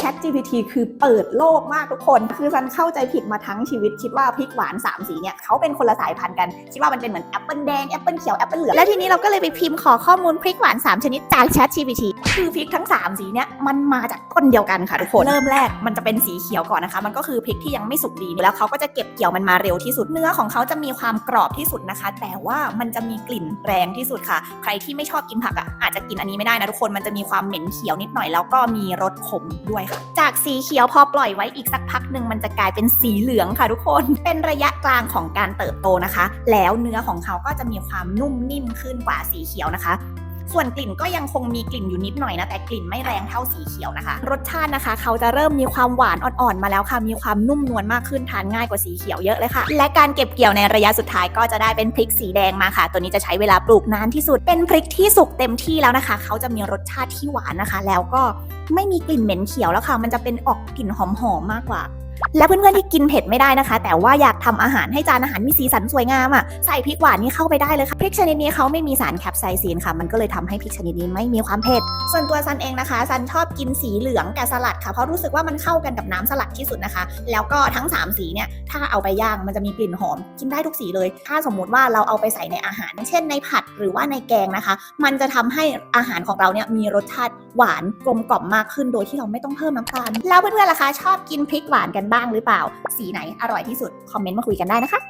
Chat GPT คือเปิดโลกมากทุกคน คือซันเข้าใจผิดมาทั้งชีวิตคิดว่าพริกหวาน 3 สีเนี่ยเขาเป็นคนละสายพันธุ์กัน คิดว่ามันเป็นเหมือนแอปเปิลแดงแอปเปิลเขียวแอปเปิลเหลืองแล้วทีนี้เราก็เลยไปพิมพ์ขอข้อมูลพริกหวาน 3 ชนิดจาก Chat GPT คือพริกทั้ง 3 สีเนี่ยมันมาจากต้นเดียวกันค่ะทุกคนเริ่มแรกมันจะเป็นสีเขียวก่อนนะคะ มันก็คือพริกที่ยังไม่สุกดีแล้วเขาก็จะเก็บเกี่ยวมันมาเร็วที่สุดเนื้อของเขาจะมีความกรอบที่สุดนะคะ แต่ว่ามันจะมีกลิ่นแรงที่สุดค่ะ ใครที่ไม่ชอบกินผักอะอาจจะกินอันนี้ไม่ได้นะทุกคนมันจะมีความเหม็นเขียวนิดหน่อยแล้วก็มีรสขมด้วยจากสีเขียวพอปล่อยไว้อีกสักพักหนึ่งมันจะกลายเป็นสีเหลืองค่ะทุกคน เป็นระยะกลางของการเติบโตนะคะ แล้วเนื้อของเขาก็จะมีความนุ่มนิ่มขึ้นกว่าสีเขียวนะคะ ส่วนกลิ่นก็ยังคงมีกลิ่นอยู่นิดหน่อยนะ แต่กลิ่นไม่แรงเท่าสีเขียวนะคะ รสชาตินะคะ เขาจะเริ่มมีความหวานอ่อนๆมาแล้วค่ะ มีความนุ่มนวลมากขึ้นทานง่ายกว่าสีเขียวเยอะเลยค่ะ และการเก็บเกี่ยวในระยะสุดท้ายก็จะได้เป็นพริกสีแดงมาค่ะ ตัวนี้จะใช้เวลาปลูกนานที่สุด เป็นพริกที่สุกเต็มที่แล้วนะคะ เขาจะมีรสชาติที่หวานนะคะ แล้วก็ไม่มีกลิ่นเหม็นเขียวแล้วค่ะ มันจะเป็นออกกลิ่นหอมๆมากกว่า และเพื่อนๆที่กินเผ็ดไม่ได้นะคะ แต่ว่าอยากทำอาหารให้จานอาหารมีสีสันสวยงามอะใส่พริกหวานนี่เข้าไปได้เลยค่ะพริกชนิดนี้เขาไม่มีสารแคปไซซีนค่ะ มันก็เลยทำให้พริกชนิดนี้ไม่มีความเผ็ด ส่วนตัวซันเองนะคะซันชอบกินสีเหลืองกับสลัดค่ะเพราะรู้สึกว่ามันเข้ากันกับน้ำสลัดที่สุดนะคะ แล้วก็ทั้ง 3 สีเนี่ยถ้าเอาไปย่างมันจะมีกลิ่นหอม กินได้ทุกสีเลย ถ้าสมมุติว่าเราเอาไปใส่ในอาหาร เช่นในผัดหรือว่าในแกงนะคะ มันจะทำให้อาหารของเราเนี่ยมีรสชาติหวานกลมกล่อมมากขึ้นโดยที่เราไม่ต้องเพิ่มน้ำตาลแล้วเพื่อนๆล่ะคะชอบกินพริกหวานกันบ้างหรือเปล่า สีไหนอร่อยที่สุด คอมเมนต์มาคุยกันได้นะคะ